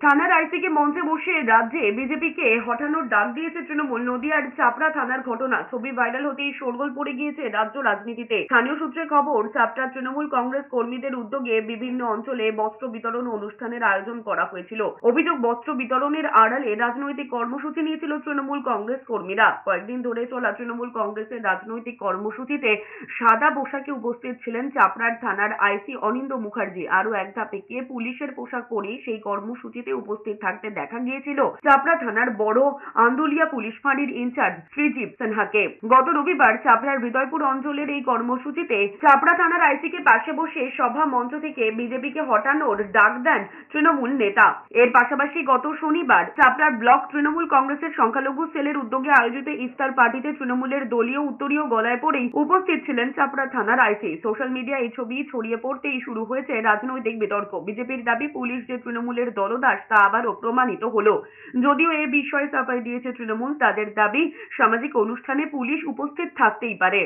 থানার আইসিকে মঞ্চে বসে রাজ্যে বিজেপিকে হটানোর ডাক দিয়েছে তৃণমূল। নদিয়ার চাপড়া থানার ঘটনা। ছবি ভাইরাল হতেই শোরগোল পড়ে গিয়েছে রাজ্য রাজনীতিতে। স্থানীয় সূত্রে খবর, চাপড়া তৃণমূল কংগ্রেস কর্মীদের উদ্যোগে বিভিন্ন অঞ্চলে বস্ত্র বিতরণ অনুষ্ঠানের আয়োজন করা হয়েছিল। অভিযোগ, বস্ত্র বিতরণের আড়ালে রাজনৈতিক কর্মসূচি নিয়েছিল তৃণমূল কংগ্রেস কর্মীরা। কয়েকদিন ধরে চলা তৃণমূল কংগ্রেসের রাজনৈতিক কর্মসূচিতে সাদা পোশাকে উপস্থিত ছিলেন চাপড়ার থানার আইসি অনিন্দ মুখার্জি। আরও এক ধাপে পুলিশের পোশাক পরেই সেই কর্মসূচিতে উপস্থিত থাকতে দেখা গিয়েছিল চাপড়া থানার বড় আন্দুলিয়া পুলিশ ফাঁড়ির ইনচার্জ শ্রীজীব সিনহাকে। গত রবিবার চাপড়ার হৃদয়পুর অঞ্চলের এই কর্মসূচিতে চাপড়া থানার আইসিকে পাশে বসে সভা মঞ্চ থেকে বিজেপিকে হটানোর ডাক দেন তৃণমূল নেতা। এর পাশাপাশি গত শনিবার চাপড়ার ব্লক তৃণমূল কংগ্রেসের সংখ্যালঘু সেলের উদ্যোগে আয়োজিত ইফতার পার্টিতে তৃণমূলের দলীয় উত্তরীয় গলায় পড়েই উপস্থিত ছিলেন চাপড়া থানার আইসি। সোশ্যাল মিডিয়া এই ছবি ছড়িয়ে পড়তেই শুরু হয়েছে রাজনৈতিক বিতর্ক। বিজেপির দাবি, পুলিশ যে তৃণমূলের দলদাস তা আবারও প্রমাণিত হলো। যদিও এ বিষয়ে চাপাই দিয়েছে তৃণমূল, তাদের দাবি সামাজিক অনুষ্ঠানে পুলিশ উপস্থিত থাকতেই পারে।